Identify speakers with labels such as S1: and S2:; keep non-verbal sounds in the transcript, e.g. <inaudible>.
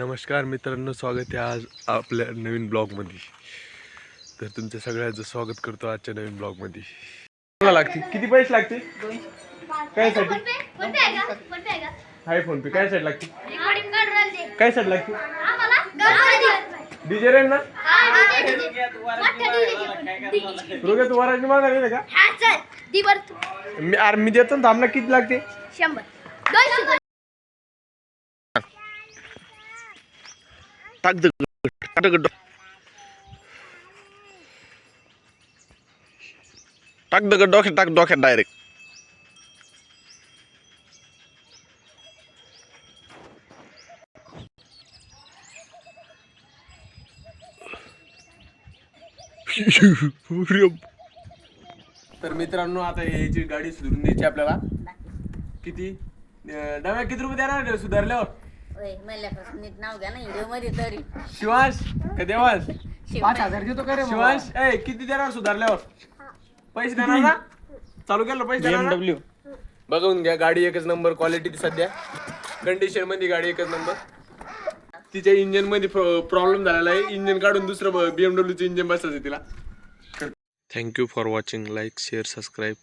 S1: नमस्कार मित्रांनो स्वागत आहे आज आपल्या नवीन ब्लॉगमध्ये. तर तुमच्या सगळ्यांचं स्वागत करतो आजच्या नवीन ब्लॉगमध्ये. मला लागते? किती पैसे लागते काय साठी हाय फोन पे काय साठी लागते काय साठी लागते डीजे रेन ना रोगे तू वराची मागा का मी अरे मी देतो ना थांबला किती लागते
S2: शंभर.
S1: टाक दे टाक दे टाक दे डोक्यात टाक डोक्यात डायरेक्ट <laughs> तर मित्रांनो आता याची गाडी सुधरून द्यायची आपल्याला. किती? नव्या किती रुपये देणार सुधारल्यावर?
S2: ओय म्हणल्यापासून नीट नाव घ्या ना व्हिडिओमध्ये तरी.
S1: शिवांश का देवांश
S2: पाच
S3: हजार देतो का रे
S1: शिवांश ए किती देणार सुधारल्यावर? पैसे देणार ना? चालू केलं पैसे देणार ना?
S3: BMW
S1: बघून घ्या गाडी एकच नंबर क्वालिटी सध्या. कंडिशनमध्ये गाडी एकच नंबर तिच्या इंजिनमध्ये प्रॉब्लेम झालेला आहे. इंजिन काढून दुसरं बीएमडब्ल्यूचं इंजिन बसायचं तिला. Thank you for watching like share subscribe